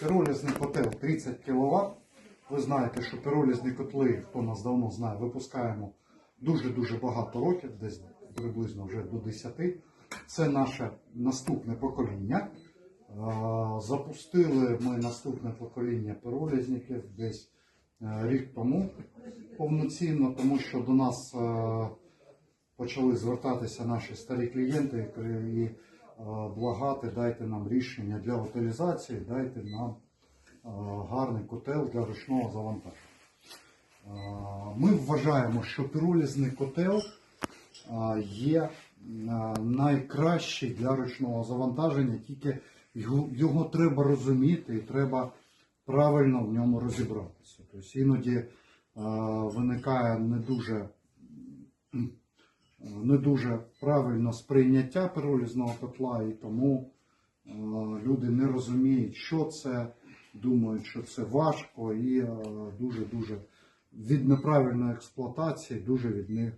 Піролізний котел 30 кВт. Ви знаєте, що піролізні котли, хто нас давно знає, випускаємо дуже-дуже багато років, десь приблизно вже до 10. Це наше наступне покоління. Запустили ми наступне покоління пиролізників десь е, рік тому повноцінно, тому що до нас е, почали звертатися наші старі клієнти і благати, дайте нам рішення для утилізації, дайте нам е, гарний котел для ручного завантаження. Е, Ми вважаємо, що піролізний котел е, є е, найкращий для ручного завантаження, тільки його, треба розуміти і треба правильно в ньому розібратися. Тобто іноді е, виникає не дуже не дуже правильно сприйняття пиролізного котла, і тому люди не розуміють, що це, думають, що це важко, і дуже-дуже від неправильної експлуатації дуже від них,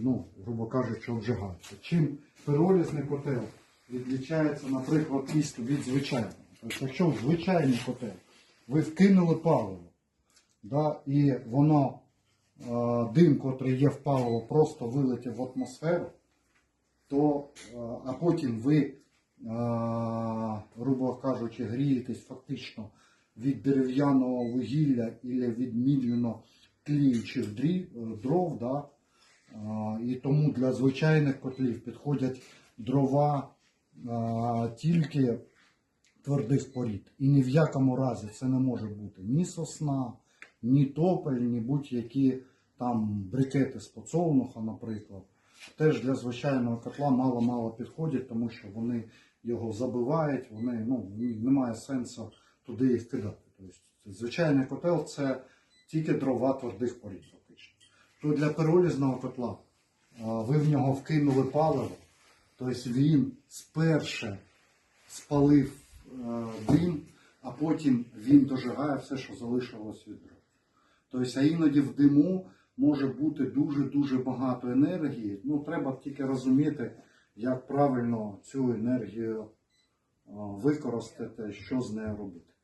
ну, грубо кажучи, обжигаються. Чим пиролізний котел відлічається, наприклад, від звичайного. Тобто, якщо в звичайний котел ви вкинули паливо, да, і воно дим, котрий є в паливо, просто вилетів в атмосферу, то, а потім ви, грубо кажучи, грієтесь фактично від дерев'яного вугілля або від мільйоно тліючих дров, да, і тому для звичайних котлів підходять дрова тільки твердих порід. І ні в якому разі це не може бути ні сосна, ні топель, ні будь-які там брикети з подсолнуха, наприклад. Теж для звичайного котла мало-мало підходять, тому що вони його забивають, вони, ну, немає сенсу туди їх кидати. Тобто, звичайний котел це тільки дрова твердих порід, фактично. То для пиролізного котла ви в нього вкинули паливо, тобто він сперше спалив е, дим, а потім він дожигає все, що залишилось від дров. Тобто, а іноді в диму може бути дуже-дуже багато енергії. Ну, треба тільки розуміти, як правильно цю енергію використати, що з нею робити.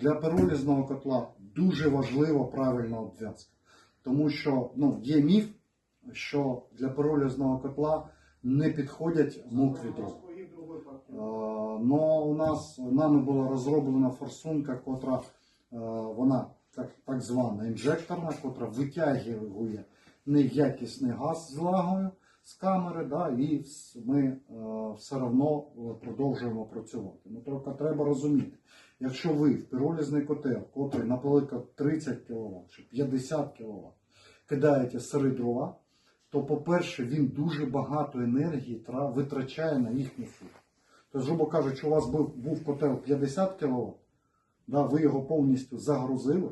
Для пиролізного котла дуже важлива правильна обв'язка. Тому що ну, є міф, що для пиролізного котла не підходять мокрі дрова. Но у нас нами була розроблена форсунка, котра е, вона так, так звана інжекторна, котра витягує неякісний газ з влагою з камери, да, і ми е, все одно е, продовжуємо працювати. Ну, тільки треба розуміти, якщо ви в піролізний котел, котрий, наприклад, 30 кВт чи 50 кВт, кидаєте сири дрова, то, по-перше, він дуже багато енергії витрачає на їхню сушку. Тобто, грубо кажучи, у вас був, був котел 50 кВт, да, ви його повністю загрузили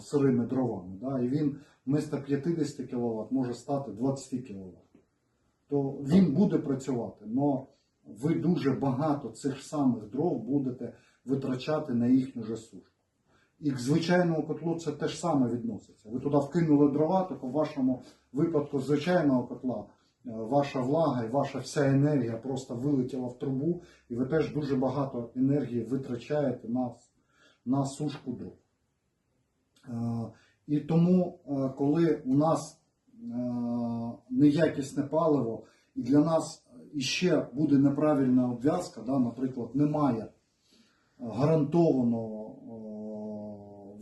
сирими дровами, да, і він вмісто 50 кВт може стати 20 кВт. То він буде працювати, але ви дуже багато цих самих дров будете витрачати на їхню же сушку. І к звичайному котлу це теж саме відноситься. Ви туди вкинули дрова, так у вашому випадку звичайного котла е, ваша влага і ваша вся енергія просто вилетіла в трубу, і ви теж дуже багато енергії витрачаєте на, на сушку дров. Е, І тому, е, коли у нас е, неякісне паливо, і для нас іще буде неправильна обв'язка, да, наприклад, немає гарантованого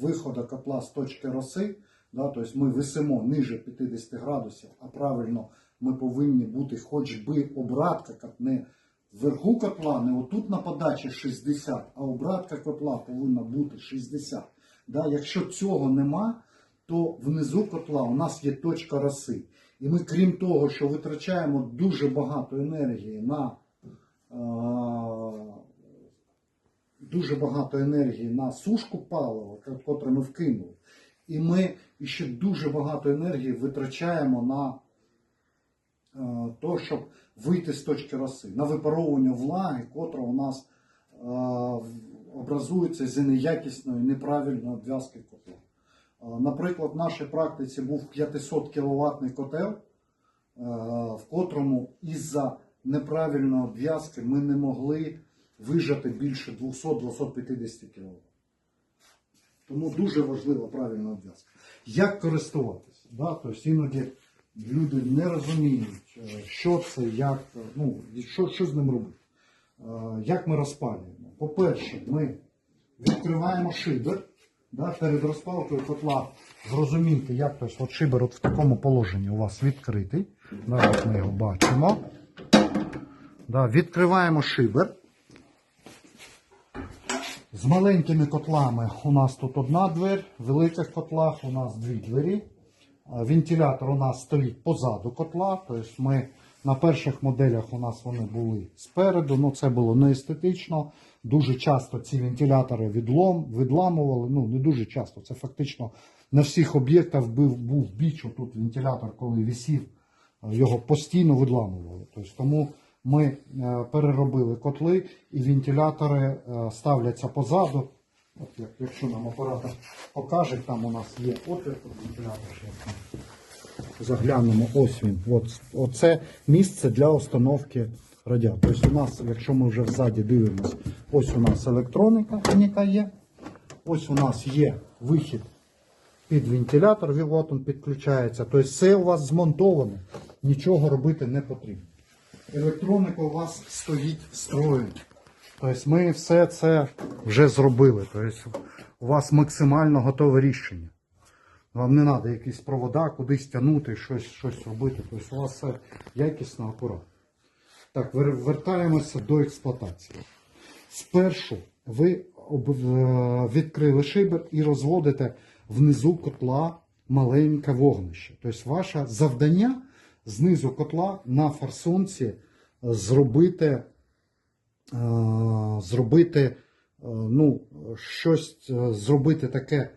виходу котла з точки роси, да, тобто ми висимо ниже 50 градусів, а правильно ми повинні бути хоч би обратка, не вверху котла, не отут на подачі 60, а обратка котла повинна бути 60. Да, якщо цього нема, то внизу котла у нас є точка роси. І ми, крім того, що витрачаємо дуже багато енергії на е, дуже багато енергії на сушку палива, котре ми вкинули. І ми ще дуже багато енергії витрачаємо на е, то, щоб вийти з точки роси, на випаровування влаги, котра у нас е, образується з неякісної, неправильної обв'язки котла. Е, Наприклад, в нашій практиці був 500 кВт котел, е, в котрому із-за неправильної обв'язки ми не могли вижати більше 200-250 кВт. Тому дуже важлива правильна обв'язка. Як користуватися? Да? Тобто іноді люди не розуміють, е, що це, як, ну, що, що з ним робити. Як ми розпалюємо? По-перше, ми відкриваємо шибер. Да, перед розпалкою котла зрозумійте, як тобто, от шибер от в такому положенні у вас відкритий. От ми його бачимо. Да, відкриваємо шибер. З маленькими котлами у нас тут одна двері, в великих котлах у нас дві двері. Вентилятор у нас стоїть позаду котла. Тобто ми на перших моделях у нас вони були спереду, ну це було не естетично. Дуже часто ці вентилятори відлом, відламували. Ну не дуже часто. Це фактично на всіх об'єктах був, був біч. Тут вентилятор, коли висів, його постійно відламували. Тобто, тому ми е, переробили котли і вентилятори е, ставляться позаду. От якщо нам оператор покаже, там у нас є отвір вентилятор. Заглянемо, ось він. От, оце місце для установки радіатора. Тобто у нас, якщо ми вже ззаді дивимося, ось у нас електроніка є. Ось у нас є вихід під вентилятор, от він підключається. Тобто все у вас змонтоване, нічого робити не потрібно. Електроніка у вас стоїть строю. Тобто ми все це вже зробили. Тобто у вас максимально готове рішення. Вам не треба якісь провода кудись тягнути, щось, щось робити. Тобто у вас все якісно, акуратно. Так, вертаємося до експлуатації. Спершу ви е, відкрили шибер і розводите внизу котла маленьке вогнище. Тобто ваше завдання знизу котла на форсунці зробити, е, зробити е, ну, щось зробити таке,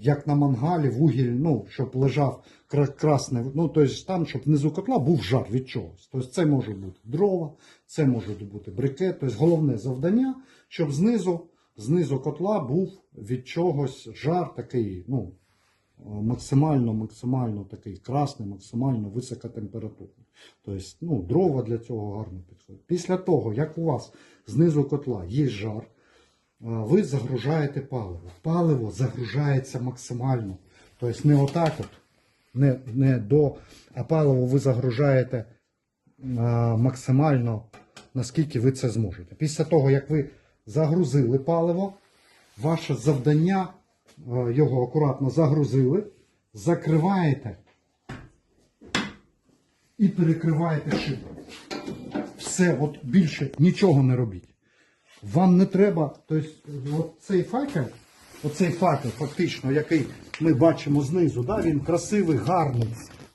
як на мангалі, вугіль, ну, щоб лежав кра- красний, ну, тобто там, щоб внизу котла був жар від чогось. Тобто це може бути дрова, це може бути брикет. Тобто головне завдання, щоб знизу, знизу котла був від чогось жар такий, ну, максимально, максимально такий красний, максимально високотемпературний. Тобто, ну, дрова для цього гарно підходять. Після того, як у вас знизу котла є жар, ви загружаєте паливо. Паливо загружається максимально. Тобто не отак от, не, не до, а паливо ви загружаєте максимально, наскільки ви це зможете. Після того, як ви загрузили паливо, ваше завдання його акуратно загрузили, закриваєте і перекриваєте шибу. Все, от більше нічого не робіть. Вам не треба, тобто, цей факел, оцей факел, фактично, який ми бачимо знизу, да, він красивий, гарний,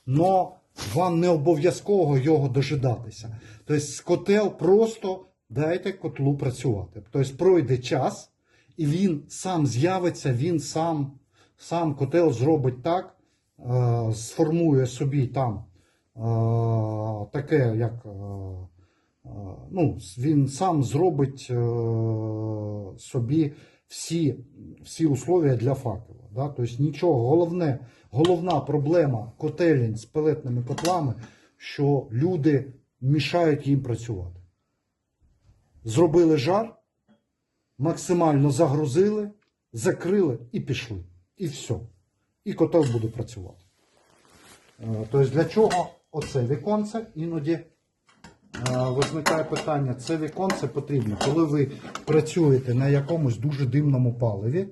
але вам не обов'язково його дожидатися. Тобто, котел просто дайте котлу працювати. Тобто пройде час, і він сам з'явиться, він сам, сам котел зробить так, е, сформує собі там е, таке, як. Е, ну, він сам зробить е, собі всі, всі условия для факела. Да? Тобто нічого, головне, головна проблема котелень з пелетними котлами, що люди мішають їм працювати. Зробили жар, максимально загрузили, закрили і пішли. І все. І котел буде працювати. Е, Тобто для чого оце віконце іноді виникає питання, це віконце потрібно, коли ви працюєте на якомусь дуже димному паливі, е,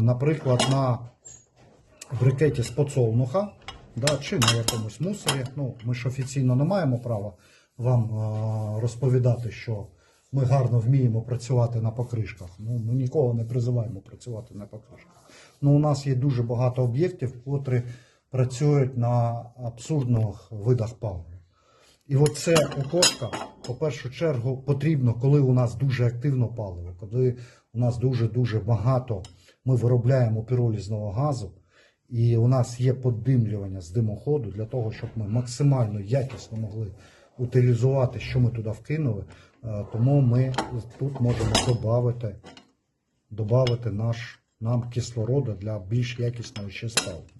наприклад, на брикеті з подсолнуха, да, чи на якомусь мусорі. Ну, ми ж офіційно не маємо права вам е, розповідати, що ми гарно вміємо працювати на покришках. Ну, ми нікого не призиваємо працювати на покришках. Ну, у нас є дуже багато об'єктів, котрі працюють на абсурдних видах палива. І от це окошко, по першу чергу, потрібно, коли у нас дуже активно паливо, коли у нас дуже-дуже багато ми виробляємо піролізного газу, і у нас є подимлювання з димоходу для того, щоб ми максимально якісно могли утилізувати, що ми туди вкинули. Е, Тому ми тут можемо додати, додати наш, нам кислорода для більш якісного ще спалення.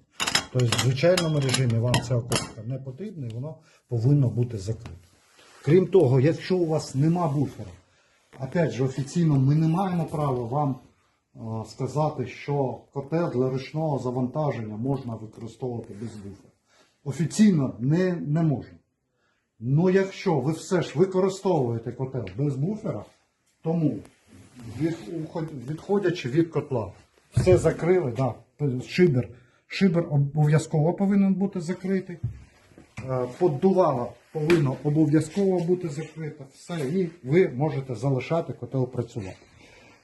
Тобто в звичайному режимі вам це окошко не потрібно і воно повинно бути закрите. Крім того, якщо у вас нема буфера, опять же, офіційно ми не маємо права вам е, сказати, що котел для ручного завантаження можна використовувати без буфера. Офіційно не, не можна. Ну, якщо ви все ж використовуєте котел без буфера, тому відходячи від котла, все закрили, да, шибер, шибер обов'язково повинен бути закритий. Е, Поддувало повинно обов'язково бути закрите. Все, і ви можете залишати котел працювати.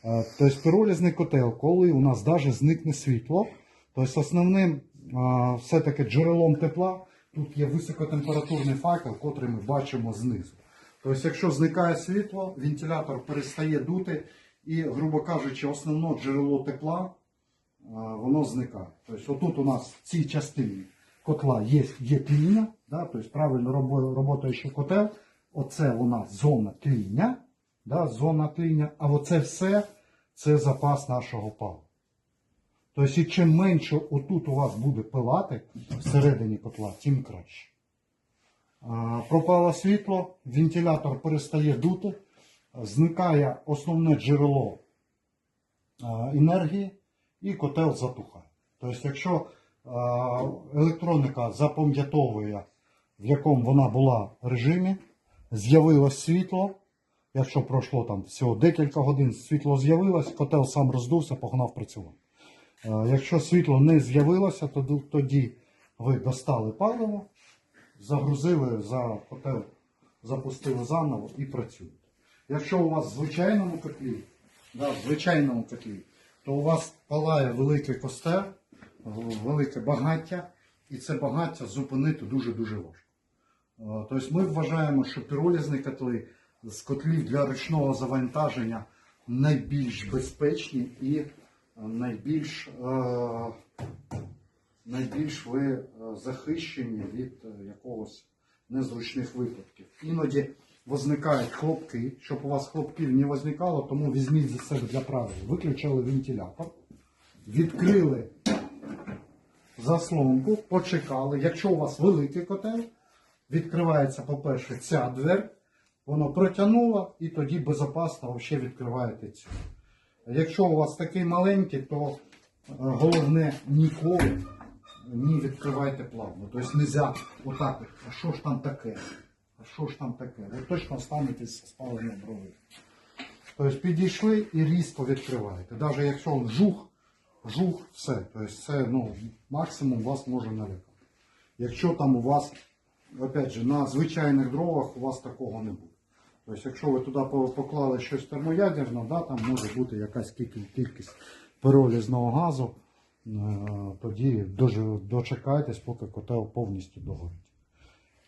Е, Тобто піролізний котел, коли у нас навіть зникне світло, тобто основним е, все-таки джерелом тепла тут є високотемпературний факел, котрий ми бачимо знизу. Тобто, якщо зникає світло, вентилятор перестає дути, і, грубо кажучи, основне джерело тепла воно зникає. Тобто, отут у нас в цій частині котла є, є тління, да, тобто правильно робо- роботаючий котел, оце у нас зона тління, да, зона тління, а оце все це запас нашого палива. Тобто, і чим менше отут у вас буде пилати всередині котла, тим краще. Пропало світло, вентилятор перестає дути, зникає основне джерело енергії і котел затухає. Тобто, якщо а, електроніка запам'ятовує, в якому вона була режимі, з'явилось світло. Якщо пройшло там всього декілька годин, світло з'явилось, котел сам роздувся, погнав працювати. Е, Якщо світло не з'явилося, тоді, тоді ви достали паливо, загрузили за котел, запустили заново і працюєте. Якщо у вас в звичайному котлі, да, в звичайному котлі, то у вас палає великий костер, велике багаття, і це багаття зупинити дуже-дуже важко. Е, Тобто ми вважаємо, що піролізні котли з котлів для ручного завантаження найбільш безпечні і е, найбільш, е, найбільш ви захищені від якогось незручних випадків. Іноді возникають хлопки, щоб у вас хлопків не возникало, тому візьміть за себе для правил. Виключили вентилятор, відкрили заслонку, почекали. Якщо у вас великий котел, відкривається, по-перше, ця двер, воно протягнуло і тоді безпечно відкриваєте цю. Якщо у вас такий маленький, то е, головне ніколи не відкривайте плавно. Тобто не можна отак, а що ж там таке? Що ж там таке? Ви точно станетесь з спаленням брови. Тобто підійшли і різко відкриваєте. Навіть якщо жух, жух, все. Тобто це ну, максимум вас може налякати. Якщо там у вас, опять же, на звичайних дровах у вас такого не буде. Тобто, якщо ви туди поклали щось термоядерне, да, там може бути якась кількість пиролізного газу, е, тоді дочекайтесь, поки котел повністю догорить.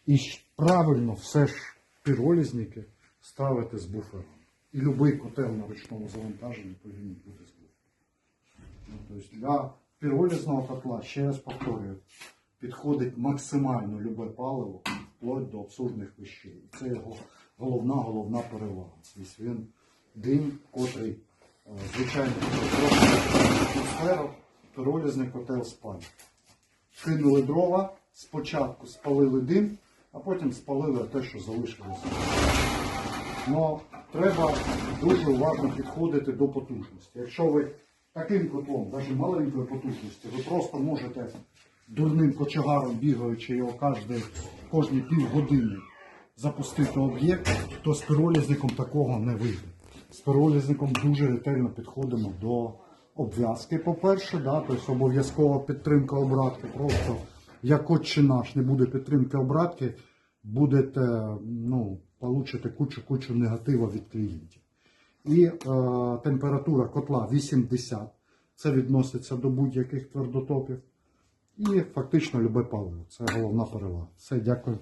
І правильно все ж піролізники ставити з буфером. І будь-який котел на ручному завантаженні повинен бути з буфером. Ну, Тобто для піролізного котла, ще раз повторюю, підходить максимально любе паливо, вплоть до абсурдних вещей. І Це його головна, головна перевага. Тобто він дим, котрий е, звичайно атмосферу, піролізний котел спалює. Кинули дрова, спочатку спалили дим, а потім спалили те, що залишилося. Но треба дуже уважно підходити до потужності. Якщо ви таким котлом, навіть маленької потужності, ви просто можете дурним кочегаром, бігаючи його кожні, кожні півгодини запустити об'єкт, то з піролізником такого не вийде. З піролізником дуже ретельно підходимо до обв'язки, по-перше, да, тобто обов'язкова підтримка обратки. Просто як от чи наш не буде підтримки обратки, будете ну, получите кучу-кучу негатива від клієнтів. І е, температура котла 80. Це відноситься до будь-яких твердотопів. І фактично любе паливо. Це головна перевага. Все, дякую.